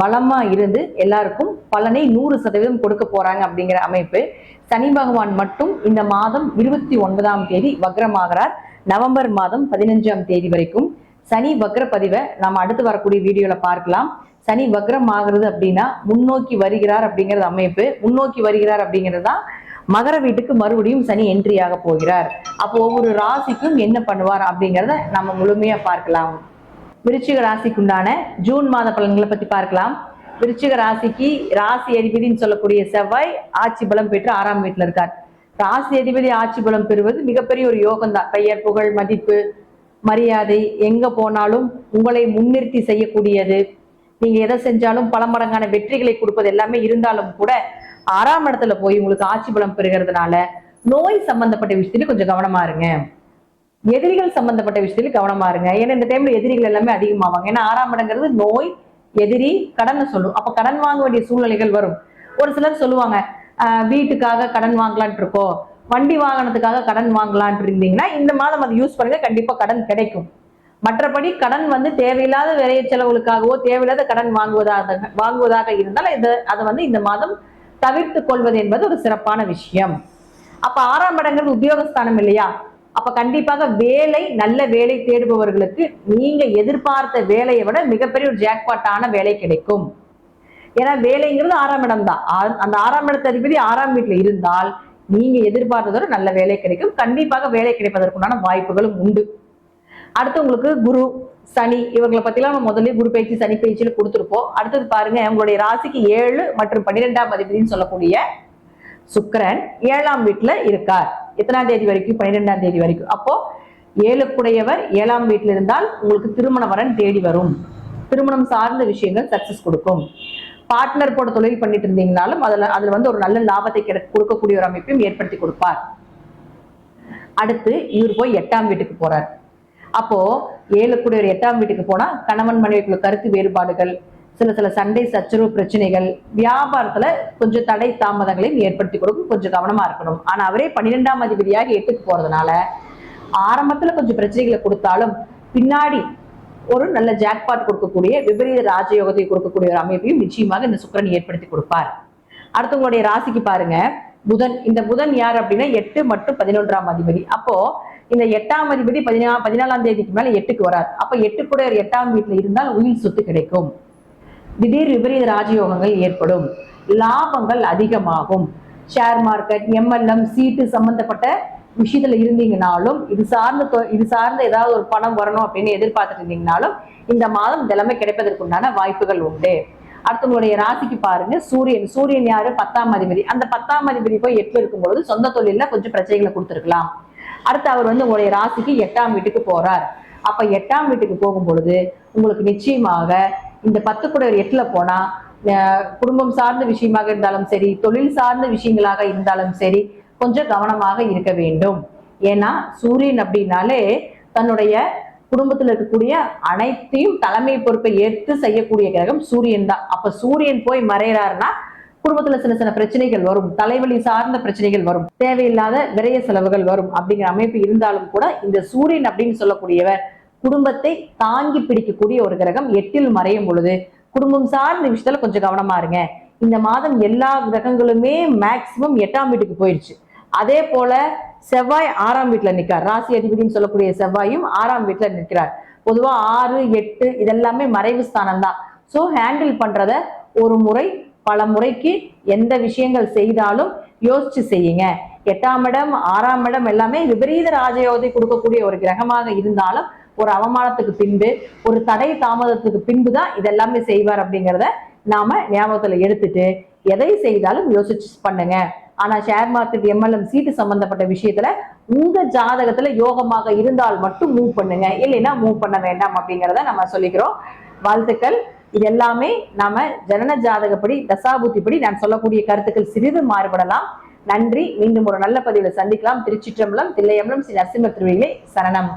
பலமா இருந்து எல்லாருக்கும் பலனை நூறு சதவீதம் கொடுக்க போறாங்க அப்படிங்கிற அமைப்பு. சனி பகவான் மட்டும் இந்த மாதம் இருபத்தி ஒன்பதாம் தேதி வக்ரமாகிறார். நவம்பர் மாதம் பதினஞ்சாம் தேதி வரைக்கும். சனி வக்ர பதிவை நாம அடுத்து வரக்கூடிய வீடியோல பார்க்கலாம். சனி வக்ரம் ஆகுறது அப்படின்னா முன்னோக்கி வருகிறார் அப்படிங்கிறது அமைப்பு. முன்னோக்கி வருகிறார் அப்படிங்கிறது தான் மகர வீட்டுக்கு மறுபடியும் சனி என்ட்ரி ஆக போகிறார். அப்போ ஒவ்வொரு ராசிக்கும் என்ன பண்ணுவார் அப்படிங்கிறத நம்ம முழுமையா பார்க்கலாம். விருச்சிக ராசிக்குண்டான ஜூன் மாத பலன்களை பத்தி பார்க்கலாம். விருச்சிக ராசிக்கு ராசி அதிபதினு சொல்லக்கூடிய செவ்வாய் ஆட்சி பலம் பெற்று ஆறாம் வீட்டுல இருக்கார். ராசி அதிபதி ஆட்சி பலம் பெறுவது மிகப்பெரிய ஒரு யோகம் தான் பெயர் புகழ் மதிப்பு மரியாதை எங்க போனாலும் உங்களை முன்னிறுத்தி செய்யக்கூடியது. நீங்க எதை செஞ்சாலும் பல மடங்கான வெற்றிகளை கொடுப்பது எல்லாமே இருந்தாலும் கூட ஆறாம் இடத்துல போய் உங்களுக்கு ஆட்சி பலம் பெறுகிறதுனால நோய் சம்பந்தப்பட்ட விஷயத்துல கொஞ்சம் கவனமா இருங்க. எதிரிகள் சம்பந்தப்பட்ட விஷயத்துல கவனமா இருங்க. ஏன்னா இந்த டைம்ல எதிரிகள் எல்லாமே அதிகமாவாங்க. ஏன்னா ஆறாம் இடங்கிறது நோய் எதிரி கடனை சொல்லும் அப்ப கடன் வாங்க வேண்டிய சூழ்நிலைகள் வரும். ஒரு சிலர் சொல்லுவாங்க ஆஹ் வீட்டுக்காக கடன் வாங்கலான்ட்டு இருக்கோம். வண்டி வாகனத்துக்காக கடன் வாங்கலான்ட்டு இருந்தீங்கன்னா இந்த மாதம் அதை யூஸ் பண்ணுங்க. கண்டிப்பா கடன் கிடைக்கும். மற்றபடி கடன் வந்து தேவையில்லாத விரைய செலவுகளுக்காகவோ தேவையில்லாத கடன் வாங்குவதாக வாங்குவதாக இருந்தால் இது அதை வந்து இந்த மாதம் தவிர்த்து கொள்வது என்பது ஒரு சிறப்பான விஷயம். அப்ப ஆறாம் இடங்கிறது உத்தியோகஸ்தானம் இல்லையா? அப்ப கண்டிப்பாக வேலை நல்ல வேலை தேடுபவர்களுக்கு நீங்க எதிர்பார்த்த வேலையை விட மிகப்பெரிய ஒரு ஜாக்பாட்டான வேலை கிடைக்கும். ஏன்னா வேலைங்கிறது ஆறாம் இடம் தான். அந்த ஆறாம் இடத்த அதிபதி ஆறாம் வீட்டுல இருந்தால் நீங்க எதிர்பார்த்ததோட நல்ல வேலை கிடைக்கும். கண்டிப்பாக வேலை கிடைப்பதற்குண்டான வாய்ப்புகளும் உண்டு. அடுத்து உங்களுக்கு குரு சனி இவங்களை பத்திலாம் நம்ம முதல்ல குரு பயிற்சி சனி பயிற்சியில கொடுத்துருப்போம். அடுத்தது பாருங்க உங்களுடைய ராசிக்கு ஏழு மற்றும் பன்னிரெண்டாம் அதிபதினு சொல்லக்கூடிய சுக்கிரன் ஏழாம் வீட்டுல இருக்கார். எத்தனாம் தேதி வரைக்கும்? பன்னிரெண்டாம் தேதி வரைக்கும். அப்போ ஏழுக்குடையவர் ஏழாம் வீட்டில் இருந்தால் உங்களுக்கு திருமண வரன் தேடி வரும். திருமணம் சார்ந்த விஷயங்கள் சக்சஸ் கொடுக்கும். பார்ட்னர் போட தொழில் பண்ணிட்டு இருந்தீங்கனாலும் அதுல அதுல வந்து ஒரு நல்ல லாபத்தை கிடை கொடுக்கக்கூடிய ஒரு அமைப்பையும் ஏற்படுத்தி கொடுப்பார். அடுத்து இவர் போய் எட்டாம் வீட்டுக்கு போறார். அப்போ ஏழுக்குடையவர் எட்டாம் வீட்டுக்கு போனா கணவன் மனைவிக்குள்ள கருத்து வேறுபாடுகள் சில சில சண்டை சச்சரவு பிரச்சனைகள் வியாபாரத்துல கொஞ்சம் தடை தாமதங்களையும் ஏற்படுத்தி கொடுக்கும் கொஞ்சம் கவனமா இருக்கணும். ஆனா அவரே பன்னிரெண்டாம் அதிபதியாக எட்டுக்கு போறதுனால ஆரம்பத்துல கொஞ்சம் பிரச்சனைகளை கொடுத்தாலும் பின்னாடி ஒரு நல்ல ஜாக்பாட் கொடுக்கக்கூடிய விபரீத ராஜயோகத்தை கொடுக்கக்கூடிய ஒரு அமைப்பையும் நிச்சயமாக இந்த சுக்கிரன் ஏற்படுத்தி கொடுப்பார். அடுத்தவங்களுடைய ராசிக்கு பாருங்க. புதன் இந்த புதன் யார் அப்படின்னா எட்டு மற்றும் பதினொன்றாம் அதிபதி. அப்போ இந்த எட்டாம் அதிபதி பதினா பதினாலாம் தேதிக்கு மேல எட்டுக்கு வராது அப்ப எட்டு கூட ஒரு எட்டாம் வீட்டுல இருந்தால் உயிர் சொத்து கிடைக்கும். திடீர் விபரீத ராஜயோகங்கள் ஏற்படும். லாபங்கள் அதிகமாகும். ஷேர் மார்க்கெட் எம்எல்எம் சீட்டு சம்பந்தப்பட்ட விஷயத்துல இருந்தீங்கனாலும் இது சார்ந்த இது சார்ந்த ஏதாவது ஒரு பணம் வரணும் அப்படின்னு எதிர்பார்த்துட்டு இருந்தீங்கனாலும் இந்த மாதம் திறமை கிடைப்பதற்குண்டான வாய்ப்புகள் உண்டு. அடுத்தவங்களுடைய ராசிக்கு பாருங்க. சூரியன் சூரியன் யாரு? பத்தாம் அதிபதி. அந்த பத்தாம் அதிபதி போய் எட்டு இருக்கும்பொழுது சொந்த தொழில கொஞ்சம் பிரச்சனைகளை கொடுத்துருக்கலாம். அடுத்து அவர் வந்து உங்களுடைய ராசிக்கு எட்டாம் வீட்டுக்கு போறார். அப்ப எட்டாம் வீட்டுக்கு போகும் பொழுது உங்களுக்கு நிச்சயமாக இந்த பத்து கூட எட்டுல போனா குடும்பம் சார்ந்த விஷயமாக இருந்தாலும் சரி தொழில் சார்ந்த விஷயங்களாக இருந்தாலும் சரி கொஞ்சம் கவனமாக இருக்க வேண்டும். ஏன்னா சூரியன் அப்படின்னாலே தன்னுடைய குடும்பத்தில் இருக்கக்கூடிய அனைத்தையும் தலைமை பொறுப்பை ஏற்று செய்யக்கூடிய கிரகம் சூரியன் தான். அப்ப சூரியன் போய் மறையறாருன்னா குடும்பத்துல சின்ன சின்ன பிரச்சனைகள் வரும். தலைவலி சார்ந்த பிரச்சனைகள் வரும். தேவையில்லாத விரைய செலவுகள் வரும். அப்படிங்கிற அமைப்பு இருந்தாலும் கூட இந்த சூரியன் அப்படின்னு சொல்லக்கூடியவர் குடும்பத்தை தாங்கி பிடிக்கக்கூடிய ஒரு கிரகம் எட்டில் மறையும் பொழுது குடும்பம் சார்ந்த விஷயத்துல கொஞ்சம் கவனமா இருங்க. இந்த மாதம் எல்லா கிரகங்களுமே மேக்சிமம் எட்டாம் வீட்டுக்கு போயிடுச்சு. அதே போல செவ்வாய் ஆறாம் வீட்டுல நிற்கார் ராசி அதிபதினு சொல்லக்கூடிய செவ்வாயும் ஆறாம் வீட்டுல நிற்கிறார். பொதுவா ஆறு எட்டு இதெல்லாமே மறைவு ஸ்தானம் தான் ஸோ ஹேண்டில் பண்றத ஒரு முறை பல முறைக்கு எந்த விஷயங்கள் செய்தாலும் யோசிச்சு செய்யுங்க. எட்டாம் இடம் ஆறாம் இடம் எல்லாமே விபரீத ராஜயோகத்தை கொடுக்கக்கூடிய ஒரு கிரகமாக இருந்தாலும் ஒரு அவமானத்துக்கு பின்பு ஒரு தடை தாமதத்துக்கு பின்பு தான் இதெல்லாமே செய்வார் அப்படிங்கிறத நாம ஞாபகத்துல எடுத்துட்டு எதை செய்தாலும் யோசிச்சு பண்ணுங்க. ஆனா ஷேர் மார்க்கெட் எம்எல்எம் சீட்டு சம்பந்தப்பட்ட விஷயத்துல உங்க ஜாதகத்துல யோகமாக இருந்தால் மட்டும் மூவ் பண்ணுங்க. இல்லைன்னா மூவ் பண்ண வேண்டாம் அப்படிங்கிறத நம்ம சொல்லிக்கிறோம். வாழ்த்துக்கள். இது எல்லாமே நாம ஜனன ஜாதகப்படி தசாபுத்திப்படி நான் சொல்லக்கூடிய கருத்துக்கள் சிறிது மாறுபடலாம். நன்றி. மீண்டும் ஒரு நல்ல பதிவில் சந்திக்கலாம். திருச்சிற்றம்பலம் தில்லையம்பலம் ஸ்ரீ நரசிம்ம திருவிகளே சரணம்.